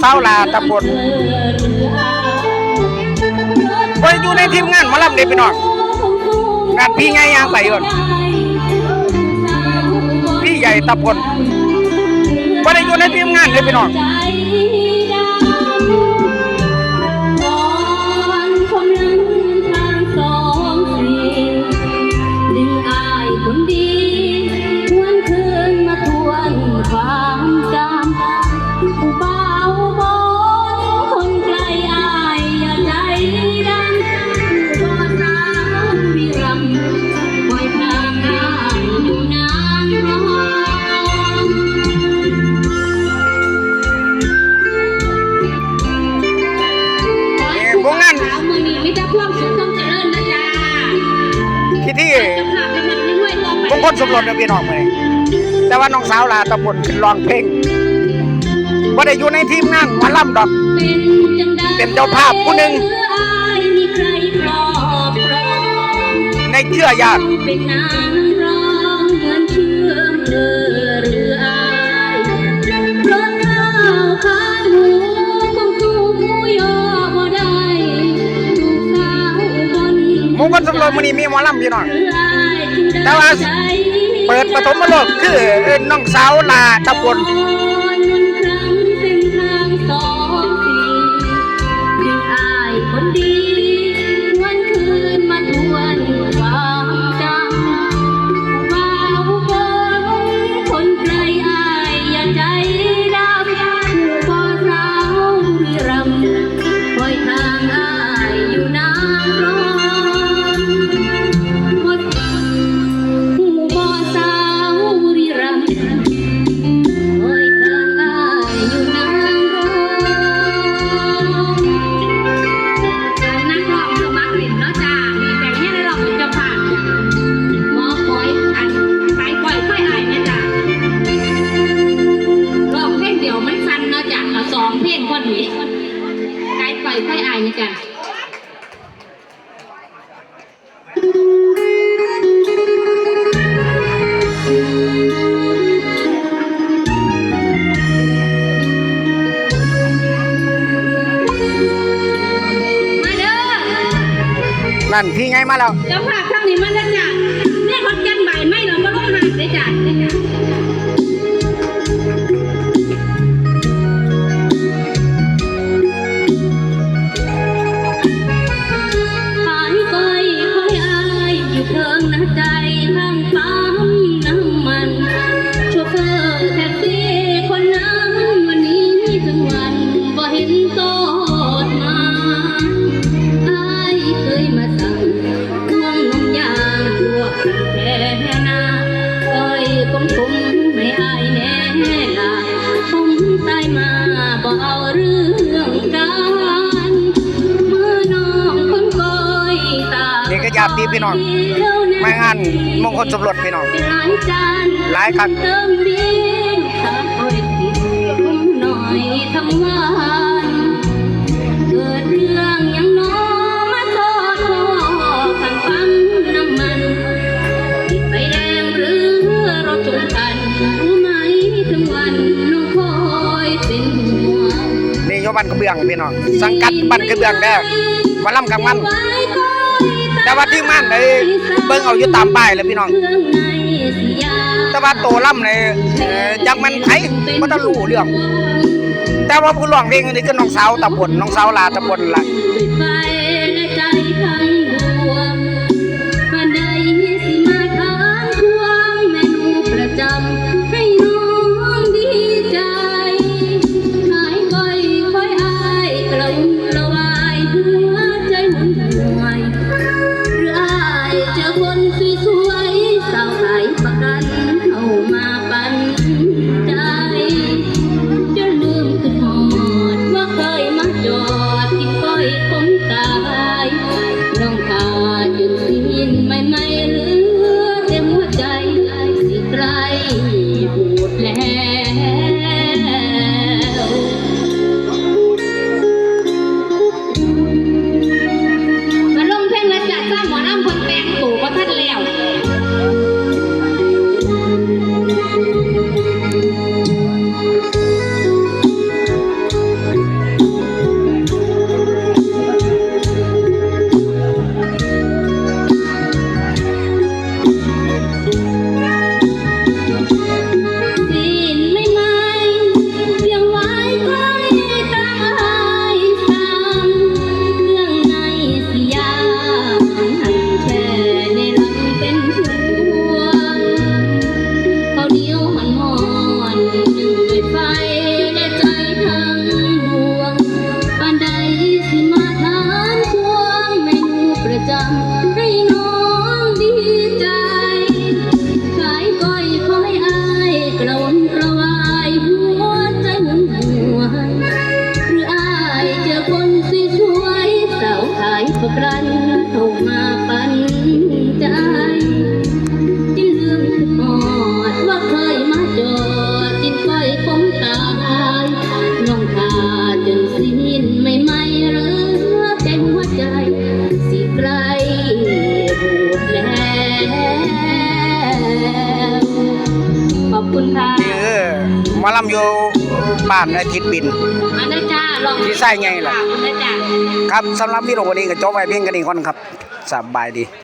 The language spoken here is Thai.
เศร้าลาตะบนไปอยู่ในทีมงานมาลำเด็กพี่น้องงานพี่ไงยางใส่ก่อนพี่ใหญ่ตะบนไปอยู่ในทีมงานเลยพี่น้อง มงคลสมรสเด้อพี่น้องเลยแต่ว่าน้องสาวลาตะบนขึ้นร้องเพลงบ่ได้อยู่ในทีมงานหมาล่ำดอก เป็นจังใดเจ้าภาพผู้หนึ่งใครครอบครองในเชื่อญาติเป็นนางรองเหมือนเชื่อมเลือหรืออายรถข้าวขาหมูคงคู่ผู้ยอบ่ได้ถูกสาวบนมงคลสมรสมื้อนี้มีหมอลำพี่น้อง แต่ว่าเปิดปฐมโลกคือน้องสาวลาตะบน ไกลปล่อยค่อยอายเนี่ยจ้ะมาเด้อนั่นพี่ไงมาแล้วเจ้าภาพทางนี้มาแล้วจ้ะเนี่ยคนกันใบไม่เรามาลงหันเลยจ้ะห ค่นาก้อยกลมผมไม่อายแน่ล่ะผมตายมาบ่เอาเรื่องกันเมื่อน้องคนก้อยตานี่นี่ก็ญาติพี่น้องมางานมงคลสมรสพี่น้องเป็นหลายจานหลายคักเติมดินข้าวโอ้ยติดคุ้มหน่อยทำงานเกิดเรื่อง บ้านกระเบื้องพี่น้องสังกัดบันกระเบื้องได้วันล่ำกลางวันแต่ว่าที่มันเลยเบิ่งเอาอยู่ตามป้ายเลยพี่น้อง แต่ว่าโตล่ำเลยยังมันไผบ่ต้องรู้เรื่อง แต่ว่าผู้ร้องเพลงอันนี้คือน้องสาวตะบนน้องสาวลาตะบนล่ะ โตก็ท่านแล้ว อบคุณค่ะนี่คือหมาลำอยู่บ้านอาทิตย์บิน มาได้จ้าลองที่ไส้ไงล่ะมาได้จ้า ครับสำหรับวิดีโอวันนี้ก็จบไว้เพียงแค่นี้ก่อนครับสบายดี